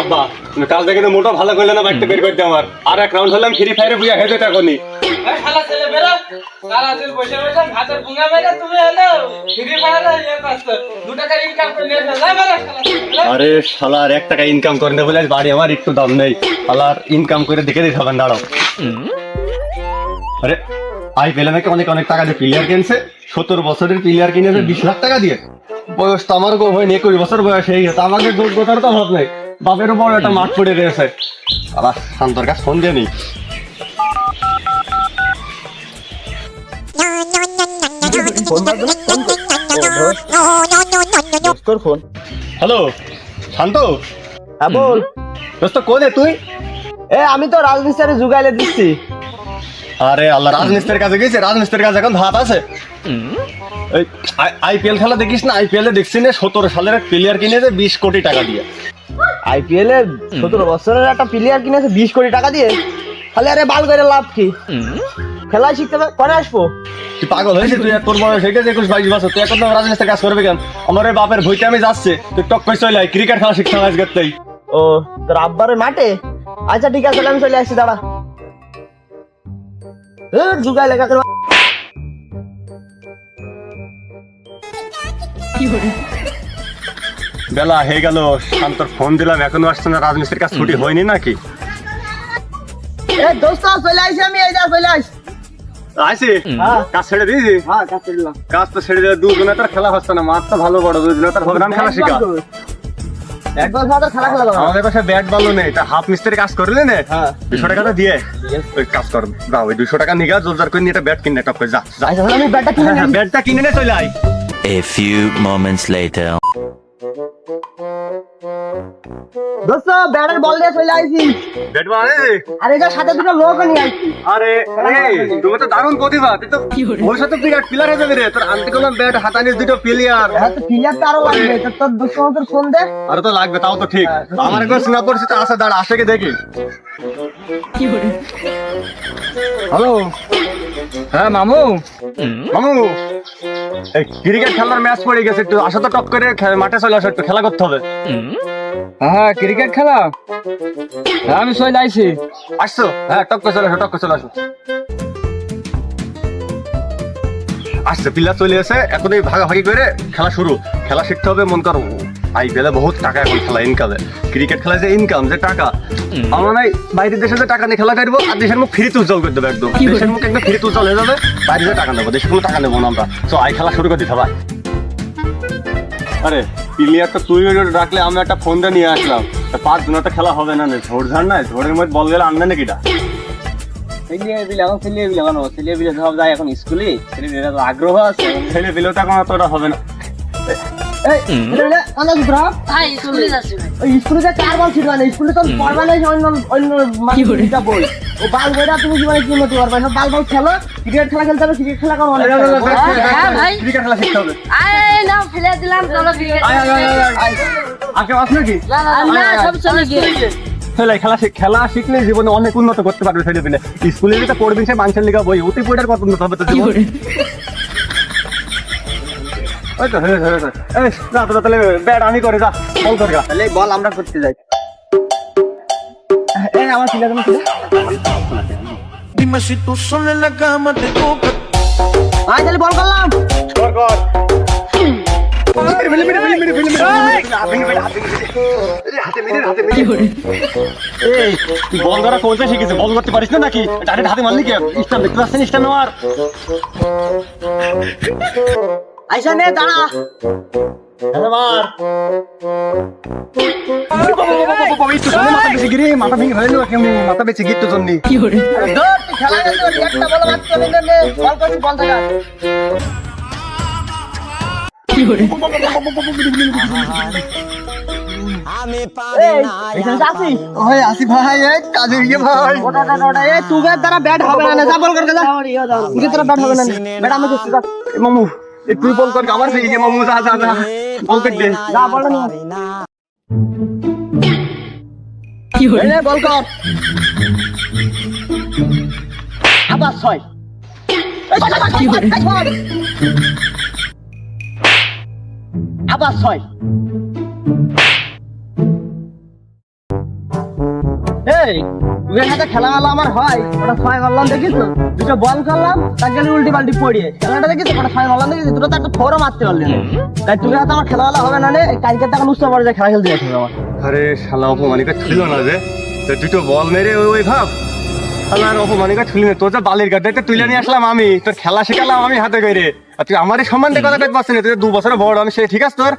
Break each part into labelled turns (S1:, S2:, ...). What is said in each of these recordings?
S1: আব্বা কাল থেকে তো মোটা ভালো করলে না বাইকটা বের করতে আমার। আর এক রাউন্ড হলাম ফ্রি ফায়ারে বুঝা হেঁটে টাকনি। আরে শালার এক টাকা ইনকাম করে না বলে আজ বাড়ি আমার একটু দাম নেই। শালার ইনকাম করে দেখে দিতে হবে দাঁড়াও। আরে আই পেলে নাকি অনেক অনেক টাকা দিয়ে প্লেয়ার কিনছে। সত্তর বছরের প্লেয়ার কিনেছে বিশ লাখ টাকা দিয়ে। বয়স তো আমার গো হয়নি একুশ বছর বয়স হয়ে গেছে আমাকে যোগ্যতার তো অভাব নেই। বাপের বড় একটা মাঠ পড়ে রয়েছে আবার শান্তর কাছে ফোন দিয়ে নি।
S2: Phone
S1: hello Shanto?
S2: হ্যাঁ বল।
S1: দোস্ত কোনে তুই?
S2: এ আমি তো রাজমিস্ত্রি জুগাইলে দিচ্ছি।
S1: আরে আল্লাহ রাজমিস্ত্রির কাছে গেছে রাজমিস্ত্রির কাছে এখন ভাত আছে। আইপিএল খেলা দেখিস না? আইপিএল এ দেখছি না সতেরো সালের এক প্লেয়ার কিনেছে বিশ কোটি টাকা দিয়ে।
S2: আইপিএল এ সতেরো বছরের একটা প্লেয়ার কিনেছে বিশ কোটি টাকা দিয়ে। তাহলে আরে বাল করে লাভ কি? খেলা শিখতে হবে কনে আসব?
S1: তুই পাগল হয়েছে তুই তোর বয়স হয়ে গেছে একুশ বাইশ বছর তুই এখন তো রাজমিস্ত্রির কাজ করবে কেন? আমার ওই বাপের ভইতে আমি যাচ্ছে তুই টক করে চলে আয় ক্রিকেট খেলা শিখতে হবে আজকের তাই
S2: ও তোর আব্বারের মাঠে? আচ্ছা ঠিক আছে আমি চলে আসছি দাঁড়া। জুগাই লেখা করে
S1: বেলা হয়ে গেল শান্তর ফোন দিলাম এখনও আসছে না রাজমিস্ত্রির কাজ ছুটি হয়নি নাকি?
S2: দোস্ত চলে আসি আমি এই যা চলে আসি
S1: আসি
S2: হ্যাঁ।
S1: কাজ ছেড়ে দিয়েছি?
S2: হ্যাঁ কাছে দিলাম।
S1: কাজ তো ছেড়ে দিলে দুজনে তার খেলা হচ্ছে না মাঠ তো ভালো বড় দুজনে তার প্রোগ্রাম খেলা শিখা।
S2: একবার সাথে খেলা খেলা দাও
S1: আমাদের পাশে ব্যাট ভালো নেই তা হাফ মিস্ত্রি কাজ করলে না
S2: হ্যাঁ।
S1: দিয়ে। ওই কাজ কর দাও ওই দুশো টাকা নিগা জোরদার করে নিয়ে একটা ব্যাট কিনে টপ করে যা
S2: আচ্ছা ব্যাটটা কিনে
S1: হ্যাঁ, হ্যাঁ,
S2: নিই
S1: ব্যাটটা কিনে নে চলে আয়।
S3: A few moments later.
S2: দোস্ত ব্যাটের বল দিয়ে চলে আসি
S1: ব্যাট মানে
S2: আর এটা সাথে দুটো লোক নিয়ে
S1: আরে এই তুমি তো দারুণ প্রতিভা তুই তো ভবিষ্যতে বিরাট প্লেয়ার হয়ে যাবে রে। তোর আনতে ব্যাট হাতানিস দুটো প্লেয়ার
S2: হ্যাঁ তো প্লেয়ার তো আরও লাগবে। তো তোর তোর ফোন দে।
S1: আরে তো লাগবে তাও তো ঠিক। আমার একবার সিঙ্গাপুর পরিচিত আসা দাঁড়া দেখি। হ্যালো?
S4: হ্যাঁ মামু?
S1: মামু? এই ক্রিকেট খেলার ম্যাচ পড়ে গেছে একটু আসা তো টপ করে মাঠে চলে আসো একটু খেলা করতে হবে।
S4: হ্যাঁ ক্রিকেট খেলা? হ্যাঁ আমি চলে আইছি
S1: আসছো? হ্যাঁ টপ করে চলে আসো টপ করে চলে আসো। আসছে পিলা চলে এসে এখন এই ভাগাভাগি করে খেলা শুরু। খেলা শিখতে হবে মন করো আইপিএলে বহুত টাকা এখন খেলা ইনকামে ক্রিকেট খেলায় যে ইনকাম যে টাকা আমরা নাই বাইরের দেশে যে টাকা নিয়ে খেলা করব আর দেশের মুখ ফ্রিতে উজ্জ্বল করে দেবো একদম। দেশের মুখ একদম ফ্রিতে উজ্জ্বল হয়ে যাবে বাইরে যে টাকা নেব দেশের কোনো টাকা নেব না আমরা। তো আই খেলা শুরু করে দিতে ভাই আরে প্লেয়ার তো তুই রাখলে আমি একটা ফোনটা নিয়ে আসলাম। পাঁচ দিন তো খেলা হবে না। ঝোড় ঝাড় নাই ঝোড়ের মধ্যে বল গেলে আনবে নাকি এটা?
S4: ছেলে বিলে এখন ছেলে বিলে কেন ছেলে বিলে সব যায় এখন স্কুলে ছেলে বিলে আগ্রহ আছে।
S1: ছেলে তো এখন অতটা হবে না।
S2: এই এটা কানা দুপুরা
S5: ভাই স্কুলে যাচ্ছি ভাই।
S2: ওই স্কুলে যে চার বল ছিল না স্কুলে তো পড়বা নাই অন্য অন্য মাটিটা বই ও বাল বইটা তুমি জীবনে কি মতো পারবে সব বাল খেলো ক্রিকেট খেলা খেলতে হবে ক্রিকেট খেলা করো
S1: ক্রিকেট খেলা শিখতে হবে।
S5: আয় না ফেলে দিলাম চলো ক্রিকেট
S1: আয়, আয়, আয়, আয়, আয়। আগে আস নাকি?
S5: না সব চলে গিয়ে।
S1: খেলা খেলা খেলা শিখলে জীবনে অনেক উন্নত করতে পারবে ছেলে দিলে স্কুলে যেটা পড়বি সে মানুষের লিগা বই অতি বইটার কত উন্নত হবে তো জীবন। ওই তো হয়ে হয়ে এই তাহলে ব্যাট আমি করে যা বল কর
S2: তাহলে বল আমরা করতে যাই এই আমার ছিল কেন ছিল
S6: Dime si tú sola en la cama te toca.
S2: আয় তাহলে বল করলাম
S1: কর কর বল ধরা কোনটা শিখেছে বল করতে পারিস না নাকি ডাইরেক্ট হাতে মারলি কি স্টাম দেখতে পাচ্ছেন
S2: আইসা নে দাঁড়া। না আছিস?
S1: ওই আসি। ভাই কাজে গিয়ে ভাই।
S2: ওটা, ওটা, দ্বারা ব্যাট হবে না, যা বল কর, যা। দ্বারা ব্যাট হবে না, ব্যাট আমি
S1: মামু। তুই বল কর আমার সেই মামু যা যা যা। বল কর দে।
S2: যা বলো। না কি নে, বল কর আবার ছয়। আবার ছয়। খেলা আমার হয়, ওটা ছয় দেখিস দুটো বল করলাম, তার গেলে উল্টি পাল্টি পড়িয়ে। খেলাটা দেখিস ওটা ছয় দেখিস? দুটো তো মারতে পারলি তাই তুমি আমার খেলা হবে না রে? কালকে খেলা খেলতে আমার
S1: আরে শালা, অপমানিকা ছিল না তো দুটো বল মেরে ওই ভাব। অপমানিকা ছিল না। তোর যে বালির গাড়িতে তুলে নিয়ে আসলাম আমি। তোর খেলা শিখালাম আমি হাতে করে। আর তুই আমারই সম্মান দিয়ে কথা পারছিস না। তুই দু বছর বড়, আমি সে ঠিক আছে তোর?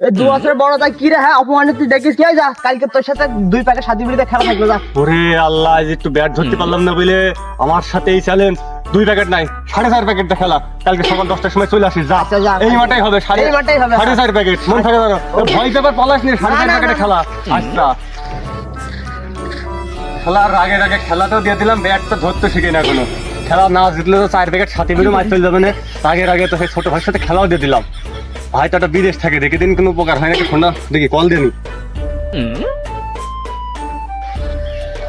S2: দু বছর বড় তাই কি রে হ্যাঁ অপমানিত তুই দেখিস কি? যা কালকে তোর সাথে দুই প্যাকেট সাথী বিড়িতে খেলা থাকল যা।
S1: ওরে আল্লাহ আজ একটু ব্যাট ধরতে পারলাম না বলে আমার সাথে এই চ্যালেঞ্জ দুই প্যাকেট নাই সাড়ে চার প্যাকেট খেলা। কালকে সকাল দশটার সময় চলে আসিস যা।
S2: আচ্ছা,
S1: এই মাঠেই হবে সাড়ে
S2: এই মাঠেই হবে,
S1: সাড়ে
S2: হ্যাঁ।
S1: চার প্যাকেট মন থাকে ভয় পেপার পলাশ নি সাড়ে চার প্যাকেটে খেলা। আচ্ছা। খেলার আগে আগে খেলাটাও দিয়ে দিলাম ব্যাট তো ধরতে শিখে না কোনো খেলা না জিতলে তো চার প্যাকেট সাথে বেরো মাছ চলে যাবে না। আগের আগে তো সেই ছোট ভাইয়ের সাথে খেলাও দিয়ে দিলাম। ভাই একটা বিদেশ থাকে, দেখে দিন কোনো উপকার হয় নাকি? ফোনটা দেখি, কল দেনি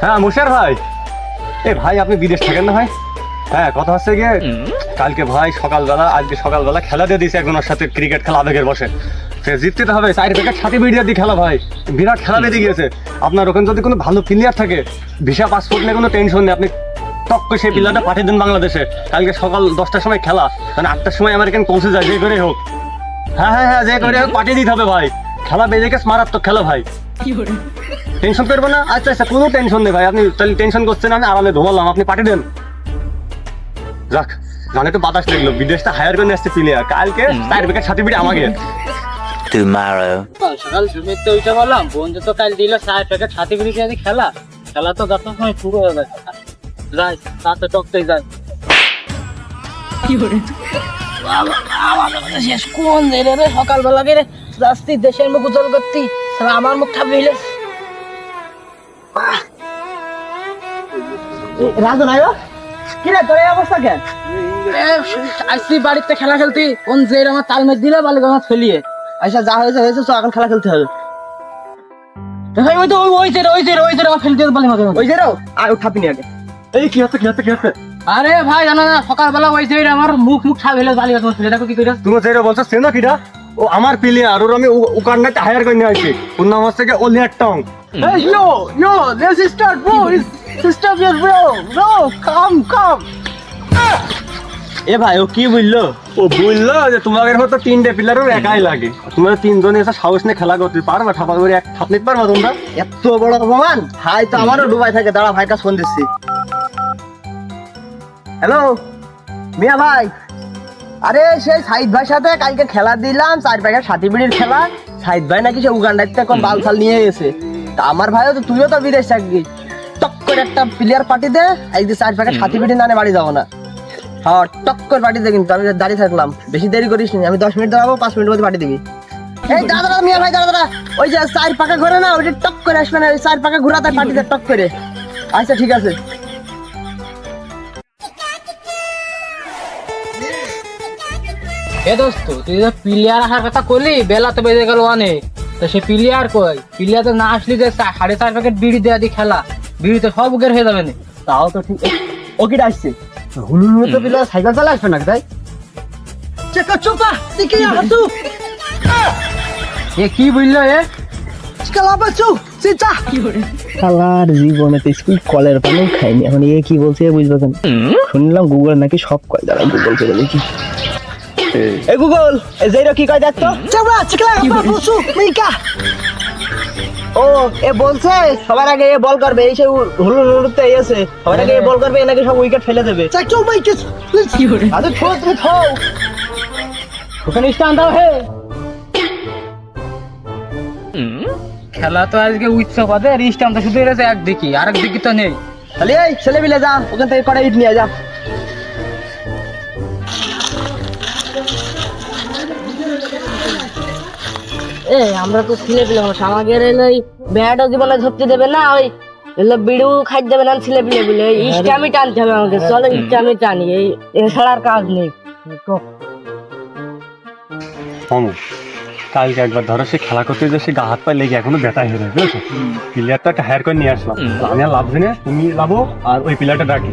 S1: হ্যাঁ মুশার ভাই। এ ভাই, আপনি বিদেশ থাকেন না ভাই? হ্যাঁ কথা হচ্ছে গিয়ে, কালকে ভাই, সকালবেলা, আজকে সকালবেলা খেলা দিয়ে দিয়েছে একজনের সাথে, ক্রিকেট খেলা আবেগের বসে। সে জিততে তো হবে, চার প্যাকেট সাথে বিড়িয়া দিয়ে খেলা ভাই। বিরাট খেলা বেঁধে গিয়েছে। আপনার ওখানে যদি কোনো ভালো প্লেয়ার থাকে, ভিসা পাসপোর্ট নিয়ে কোনো টেনশন নেই, আপনি টক সেই প্লেয়ারটা পাঠিয়ে দেন বাংলাদেশে। কালকে সকাল দশটার সময় খেলা মানে আটটার সময় আমেরিকান পৌঁছে যায়, যে করে হোক। হ্যাঁ হ্যাঁ হ্যাঁ যে করে হোক পাঠিয়ে দিতে হবে ভাই। খেলা বেঁধে গেছে মারাত্মক খেলা ভাই। টেনশন করব না। আচ্ছা আচ্ছা কোনো টেনশন নেই ভাই। আপনি তাহলে টেনশন করছেন আমি আরামে ধোয়ালাম আপনি পাঠিয়ে দেন। যাক জানে তো বাতাস লাগল। বিদেশটা হায়ার করে আসছে প্লেয়ার কালকে চার উইকেট সাথে বিড়ি আমাকে.
S4: সকাল সুমিতে উঠে বললাম। বন্ধু তো কাল দিল চার প্যাকেট সাথে বিরিতে আজ খেলা। খেলা তো যত সময় শুরু হয়ে গেছে যাই তাতে টকতেই যাই।
S5: শেষ কোন রে সকালবেলা রাস্তি দেশের মুখ উজ্জ্বল করতি আমার মুখ ঠাপ হইলে
S2: রাজু নাই কি রে তোর অবস্থা
S4: বাড়িতে খেলা খেলতি কোন যে আমার তাল মেট দিলে বালি আমার ফেলিয়ে
S2: আচ্ছা যা হয়েছে হয়েছে তো এখন খেলা খেলতে হবে
S4: ওই তো ওই ওই যে ওই যে ওই আমার ফেলতে মাঝে
S2: ওই যে রে আর উঠাপিনি আগে
S1: এই কি হচ্ছে কি হচ্ছে কি হচ্ছে?
S4: আরে ভাই জানা না সকালবেলা যে আমার মুখ মুখ ঠাপ হইলে মাঝে ফেলে কি
S1: তুমি বলছো সে না কিটা? ও আমার প্লেয়ার ওর আমি হায়ার করে নিয়ে আসছি ওর নাম হচ্ছে কি ওলিয়ার টং
S2: start, bro. It's stop here, bro. Bro, come, come. এ ভাই ও কি বলল
S1: ও বলল যে তোমাদের মতো তিনটে প্লেয়ারও একাই লাগে। তোমরা তিনজনে এসে সাহস নিয়ে খেলা করতে পারবা ঠাপা করে এক থাপ নিতে পারবা তোমরা।
S2: এত বড় অপমান? ভাই তো আমারও ডুবাই থাকে দাঁড়া ভাইটা ফোন দিচ্ছি। হ্যালো মিয়া ভাই। আরে, সেই সাইদ ভাইয়ের সাথে কালকে খেলা দিলাম, চার প্যাকেট সাথী বিড়ির খেলা। সাইদ ভাই নাকি সে উগান্ডার এখন বাল ফাল নিয়ে গেছে তা আমার ভাইও তো, তুইও তো বিদেশ থাকবি। টক করে একটা প্লেয়ার পার্টি দে একদিন চার প্যাকেট সাথী বিড়ি না বাড়ি যাব না। হ্যাঁ টক করে পার্টি দে কিন্তু, আমি দাঁড়িয়ে থাকলাম। বেশি দেরি করিস নি, আমি দশ মিনিট দাঁড়াবো, পাঁচ মিনিট মধ্যে পার্টি দিবি। এই দাদা মিয়া ভাই দাদা ওই যে চার পাকা ঘোরে না ওইটা টক করে আসবে না, ওই চার পাকা ঘোরাতে পার্টিতে টক করে। আচ্ছা ঠিক আছে।
S4: এ দোস্ত তুই যে প্লেয়ার আসার কথা করলি বেলা তো বেজে গেল অনেক। তো সে প্লেয়ার কই? প্লেয়ার তো না আসলি যে সাড়ে চার প্যাকেট বিড়ি দেওয়া দি খেলা বিড়ি তো সব উগের হয়ে যাবে না।
S2: তাও তো ঠিক। ও কি আসছে হুলু হুলু তো পিলা সাইকেল চালা আসবে নাকি তাই? চেকা চোপা দিকে হাতু
S4: এ কি বুঝলো এ?
S2: কালা শালার জীবনে তো স্কুল কলের খাইনি। এখন এ কি বলছে বুঝবে শুনলাম গুগল নাকি সব কয় দাঁড়া গুগল করে দেখি এ গুগল কি কয় দেখতো চাবড়া চিকলা মিকা ও এ বলছে সবার আগে এ বল করবে এই সে হুলু হুলুতে এসে সবার আগে এ বল করবে এ নাকি সব উইকেট ফেলে দেবে। চাচু ভাই কি করে আরে থো তুমি থো
S4: ওখানে স্টান দাও হে। খেলা তো আজকে উৎসব আছে আর স্টাম তো শুধু এসে একদিকে আর একদিকে তো নেই।
S2: তাহলে এই ছেলে মিলে যা ওখান থেকে কটা ইট নিয়ে যা।
S5: এ আমরা তো ছেলে পিলে মানুষ। আমাকে এলে ওই ব্যাটও জীবনে ধরতে দেবে না? ওই এগুলো বিড়িও খাই দেবে না ছেলে পিলে বলে। ইস্টামি টানতে হবে আমাকে চলো ইস্টামি টানি। এই এছাড়া আর কাজ নেই।
S1: কালকে একবার ধরো সে খেলা করতে যে সে গা হাত পায়ে লেগে এখনও ব্যথা হয়ে বুঝেছ? প্লেয়ারটা একটা হায়ার করে নিয়ে আসলাম। আমি আর লাভ তুমি লাভো আর ওই প্লেয়ারটা ডাকি।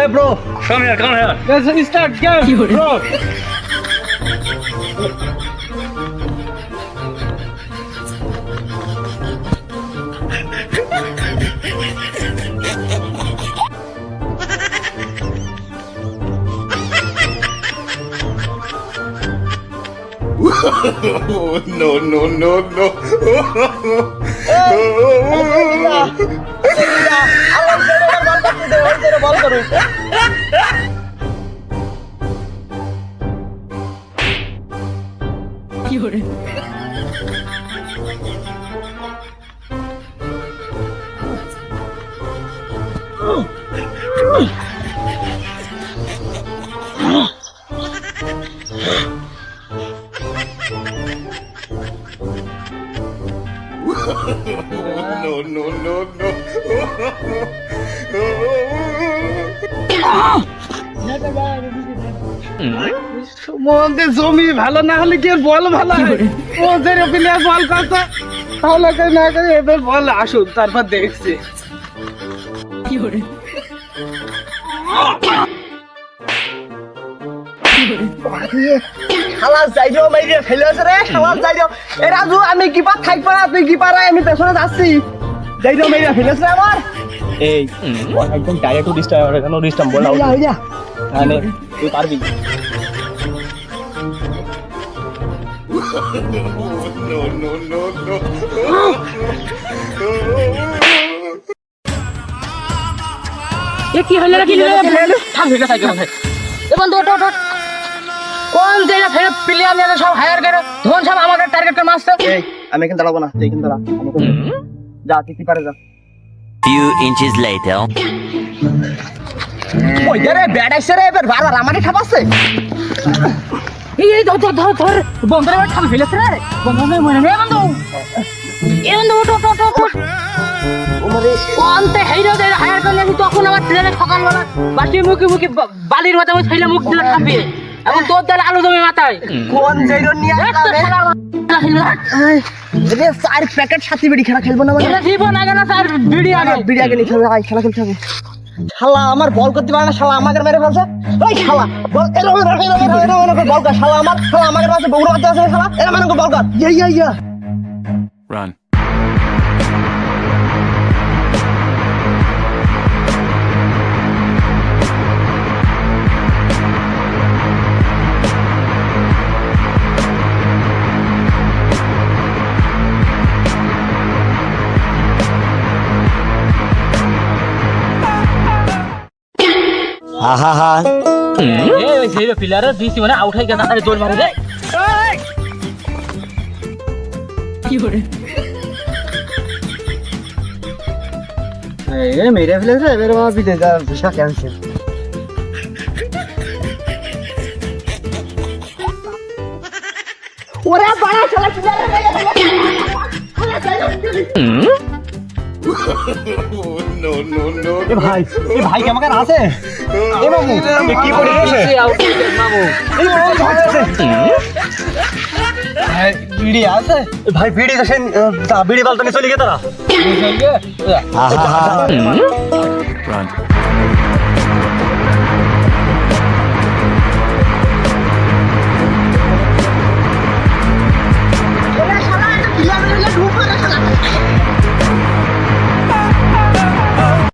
S1: এ bro come here come here
S4: start game
S1: bro
S6: Oh, no, no, no, no.
S2: Bowl করুক
S6: No, no, no, no.
S4: জমি ভালো না হলে কি বল ভালো ও যে বল করছে তাহলে করে না করে এবার বল আসুন তারপর দেখছি
S2: খালাস যাই দিও মাইরে ফেলে আছে রে খালাস যাই দিও এ রাজু আমি কি পার থাকব না তুই কি পার আমি পেছনে যাচ্ছি। যাই দিও মাইরে ফেলে আছে আমার
S4: এই একদম ডাইরেক্ট ডিস্টার্ব এখানে ডিস্টার্ব বল
S2: হইয়া হইয়া
S4: মানে তুই পারবি
S6: No, no, no, no.
S5: এ কি হলো রে কি হলো থাম ভিডিও থাকবে ভাই এ বন্ধু ওঠ ওঠ। কোন জায়গা ফের প্লেয়ার নিয়ে সব হায়ার করে? ধন সব আমাকে টার্গেট করে মারছে।
S2: এই আমি এখানে দাঁড়াবো না তুই এখানে দাঁড়া। যা তুই কি পারে যা।
S3: Few inches later.
S2: ওই রে ব্যাট আইছে রে এবার বারবার ঠাপাচ্ছে
S5: এই এই ধর ধর ধর রে ঠাম ফেলেছে রে। বন্ধু মনে নেই বন্ধু। এ বন্ধু ওঠ ওঠ ওঠ ওঠ, ওঠ। হেইরো দে হায়ার করে তখন আমার ট্রেনে সকালবেলা বাসি মুখে মুখে বালির মাথায় ওই ছেলে মুখ দিলে ঠাপিয়ে। এখন তোর দালে আলু জমি মাথায়?
S2: কোন জায়গা নিয়ে রে? চার প্যাকেট সাথী বিড়ি খেলা খেলব না মানে?
S5: এটা জীবন আগে না স্যার বিড়ি আগে।
S2: বিড়ি আগে নিতে হবে খেলা খেলতে হবে। শালা আমার বল করতে পারে না শালা আমাকে মেরে ফেলছে। ওই শালা বল এরকম এরকম এরকম এরকম এরকম এরকম বল কর শালা আমার শালা আমাকে মারছে বগুড়া আছে শালা। এরকম এরকম বল কর। ইয়া ইয়া ইয়া।
S3: Run.
S4: এই সেই প্লেয়ার দিছি মানে আউট হয়ে গেছে আরে দৌড় মারে রে।
S2: এ মেরে ফেলেছে এবার আমার বিদেশ যাওয়ার ভিসা ক্যান্সেল ওরে বাড়া শালা কি.
S1: ভাই এই ভাই কি আমাকে আছে এ মামু এ কি
S4: আউট মামু
S1: এই বড় আছে
S2: বিড়ি আছে?
S1: এ ভাই বিড়ি দেশেন বিড়ি বালতানি চলে গেছে তারা।
S4: চল গে
S3: Run.